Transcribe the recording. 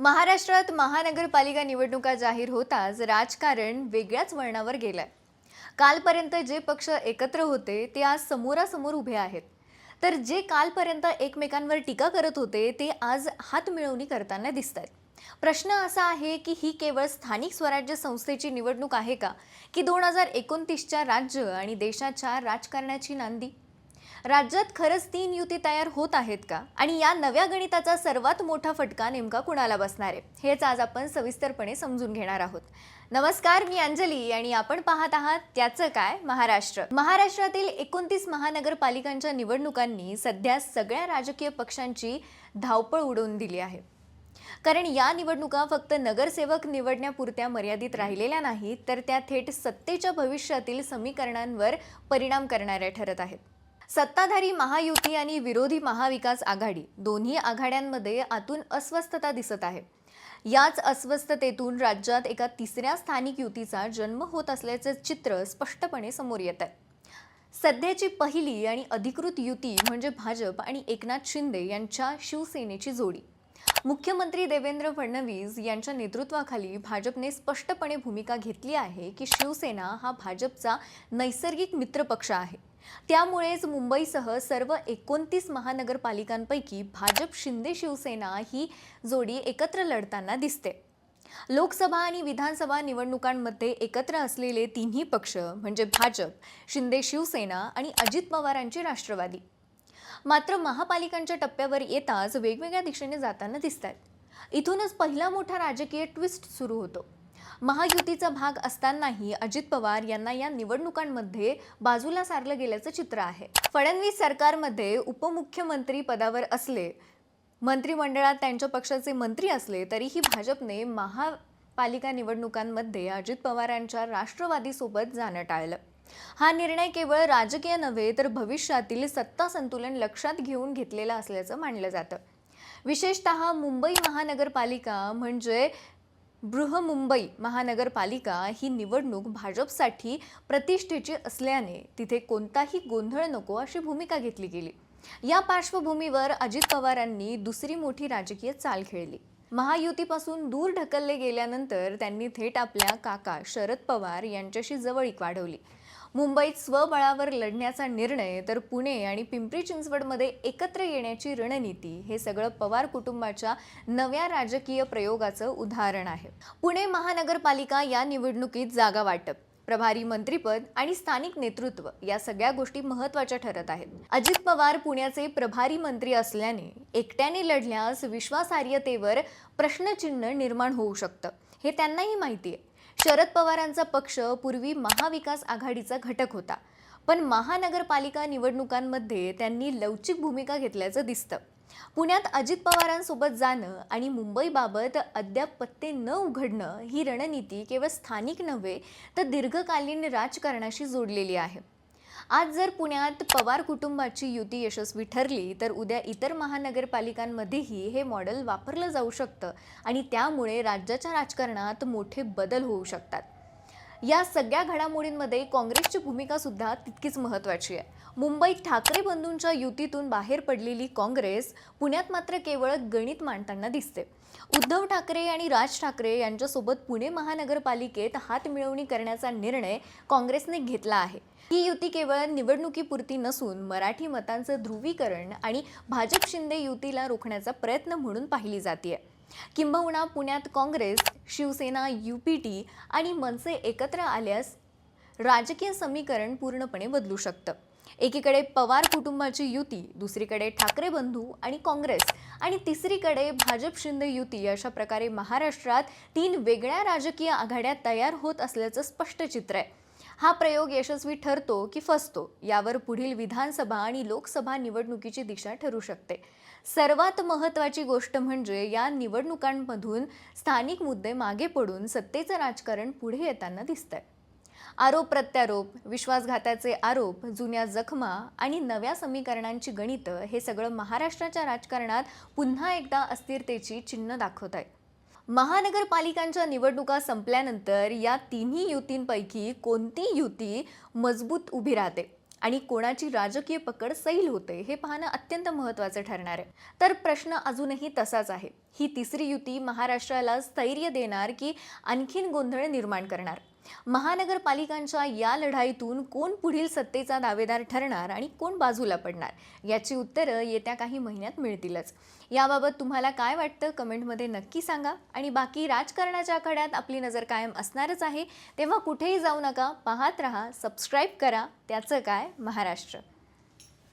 महाराष्ट्रात महानगरपालिका निवडणुका जाहीर होताच राजकारण वेगळ्याच वळणावर गेलंय. कालपर्यंत जे पक्ष एकत्र होते ते आज समोरासमोर उभे आहेत. तर जे कालपर्यंत एकमेकांवर टीका करत होते ते आज हात मिळवणी करताना दिसत आहेत प्रश्न असा आहे की ही केवळ स्थानिक स्वराज्य संस्थेची निवडणूक आहे का की दोन हजार एकोणतीसच्या राज्य आणि देशाच्या राजकारणाची नांदी? राज्यात खरंच तीन युती तयार होत आहेत का? आणि या नव्या गणिताचा सर्वात मोठा फटका नेमका कुणाला बसणार आहे? हेच आज आपण सविस्तरपणे समजून घेणार आहोत. नमस्कार मी अंजली आणि आपण पाहत आहात त्याचं काय? महाराष्ट्र. महाराष्ट्रातील एकोणतीस महानगरपालिकांच्या निवडणुकांनी सध्या सगळ्या राजकीय पक्षांची धावपळ उडवून दिली आहे. कारण या निवडणुका फक्त नगरसेवक निवडण्यापुरत्या मर्यादित राहिलेल्या नाहीत तर त्या थेट सत्तेच्या भविष्यातील समीकरणांवर परिणाम करणाऱ्या ठरत आहेत. सत्ताधारी महायुती आणि विरोधी महाविकास आघाडी दोन्ही आघाड्यांमध्ये आतून अस्वस्थता दिसत आहे. याच अस्वस्थतेतून राज्यात एका तिसऱ्या स्थानिक युतीचा जन्म होत असल्याचं चित्र स्पष्टपणे समोर येत आहे. सध्याची पहिली आणि अधिकृत युती म्हणजे भाजप आणि एकनाथ शिंदे यांच्या शिवसेनेची जोडी. मुख्यमंत्री देवेंद्र फडणवीस यांच्या नेतृत्वाखाली भाजपने स्पष्टपणे भूमिका घेतली आहे की शिवसेना हा भाजपचा नैसर्गिक मित्रपक्ष आहे. त्यामुळेच मुंबईसह सर्व एकोणतीस महानगरपालिकांपैकी भाजप शिंदे शिवसेना ही जोडी एकत्र लढताना दिसते. लोकसभा आणि विधानसभा निवडणुकांमध्ये एकत्र असलेले तिन्ही पक्ष म्हणजे भाजप शिंदे शिवसेना आणि अजित पवारांची राष्ट्रवादी. मात्र महापालिकांच्या टप्प्यावर येताच वेगवेगळ्या दिशेने जाताना दिसत आहेत इथूनच पहिला मोठा राजकीय ट्विस्ट सुरू होतो. महायुतीचा भाग असतानाही अजित पवार यांना या निवडणुकांमध्ये बाजूला सारलं गेल्याचं चित्र आहे. फडणवीस सरकारमध्ये उपमुख्यमंत्री पदावर असले मंत्रिमंडळात त्यांच्या पक्षाचे मंत्री असले तरीही भाजपने महापालिका निवडणुकांमध्ये अजित पवारांच्या राष्ट्रवादीसोबत जाणं टाळलं. हा निर्णय केवळ राजकीय नव्हे तर भविष्यातील सत्ता संतुलन लक्षात घेऊन घेतलेला असल्याचं मानलं जातं. विशेषतः मुंबई महानगरपालिका म्हणजे बृहमुंबई महानगरपालिका ही निवडणूक भाजपसाठी प्रतिष्ठेची असल्याने तिथे कोणताही गोंधळ नको अशी भूमिका घेतली गेली. या पार्श्वभूमीवर अजित पवारांनी दुसरी मोठी राजकीय चाल खेळली. महायुतीपासून दूर ढकलले गेल्यानंतर त्यांनी थेट आपल्या काका शरद पवार यांच्याशी जवळीक वाढवली. मुंबईत स्वबळावर लढण्याचा निर्णय तर पुणे आणि पिंपरी चिंचवडमध्ये एकत्र येण्याची रणनीती हे सगळं पवार कुटुंबाच्या नव्या राजकीय प्रयोगाचं उदाहरण आहे. पुणे महानगरपालिका या निवडणुकीत जागा वाटप प्रभारी मंत्रीपद आणि स्थानिक नेतृत्व या सगळ्या गोष्टी महत्त्वाच्या ठरत आहेत. अजित पवार पुण्याचे प्रभारी मंत्री असल्याने एकट्याने लढल्यास विश्वासार्हतेवर प्रश्नचिन्ह निर्माण होऊ शकतं हे त्यांनाही माहिती आहे. शरद पवारांचा पक्ष पूर्वी महाविकास आघाडीचा घटक होता. पण महानगरपालिका निवडणुकांमध्ये त्यांनी लवचिक भूमिका घेतल्याचं दिसतं. पुण्यात अजित पवारांसोबत जाणं आणि मुंबईबाबत अद्याप पत्ते न उघडणं ही रणनीती केवळ स्थानिक नव्हे तर दीर्घकालीन राजकारणाशी जोडलेली आहे. आज जर पुण्यात पवार कुटुंबाची युती यशस्वी ठरली तर उद्या इतर महानगरपालिकांमध्येही हे मॉडेल वापरलं जाऊ शकतं आणि त्यामुळे राज्याच्या राजकारणात मोठे बदल होऊ शकतात. या सगळ्या घडामोडींमध्ये काँग्रेसची भूमिका सुद्धा तितकीच महत्त्वाची आहे. मुंबईत ठाकरे बंधूंच्या युतीतून बाहेर पडलेली काँग्रेस पुण्यात मात्र केवळ गणित मांडताना दिसते. उद्धव ठाकरे आणि राज ठाकरे यांच्यासोबत पुणे महानगरपालिकेत हात मिळवणी करण्याचा निर्णय काँग्रेसने घेतला आहे. ही युती केवळ निवडणुकीपुरती नसून मराठी मतांचं ध्रुवीकरण आणि भाजप शिंदे युतीला रोखण्याचा प्रयत्न म्हणून पाहिली जाते किंबहुना पुण्यात काँग्रेस शिवसेना युपीटी आणि मनसे एकत्र आल्यास राजकीय समीकरण पूर्णपणे बदलू शकतं. एकीकडे पवार कुटुंबाची युती दुसरीकडे ठाकरे बंधू आणि काँग्रेस आणि तिसरीकडे भाजप शिंदे युती अशा प्रकारे महाराष्ट्रात तीन वेगळ्या राजकीय आघाड्या तयार होत असल्याचं स्पष्ट चित्र आहे. हा प्रयोग यशस्वी ठरतो की फसतो यावर पुढील विधानसभा आणि लोकसभा निवडणुकीची दिशा ठरू शकते. सर्वात महत्त्वाची गोष्ट म्हणजे या निवडणुकांमधून स्थानिक मुद्दे मागे पडून सत्तेचं राजकारण पुढे येताना दिसतंय. आरोप प्रत्यारोप विश्वासघाताचे आरोप जुन्या जखमा आणि नव्या समीकरणांची गणितं हे सगळं महाराष्ट्राच्या राजकारणात पुन्हा एकदा अस्थिरतेची चिन्ह दाखवत आहे महानगरपालिकांच्या निवडणुका संपल्यानंतर या तिन्ही युतींपैकी कोणती युती मजबूत उभी राहते आणि कोणाची राजकीय पकड सैल होते हे पाहणं अत्यंत महत्त्वाचं ठरणार आहे. तर प्रश्न अजूनही तसाच आहे. ही तिसरी युती महाराष्ट्राला स्थैर्य देणार की आणखीन गोंधळ निर्माण करणार? महानगरपालिकांच्या या लढाईतून कोण पुढील सत्तेचा दावेदार ठरणार आणि कोण बाजूला पडणार याची उत्तरं येत्या काही महिन्यात मिळतीलच. याबाबत तुम्हाला काय वाटतं कमेंटमध्ये नक्की सांगा आणि बाकी राजकारणाच्या आखाड्यात आपली नजर कायम असणारच आहे तेव्हा कुठेही जाऊ नका पाहत रहा सबस्क्राईब करा त्याचं काय महाराष्ट्र.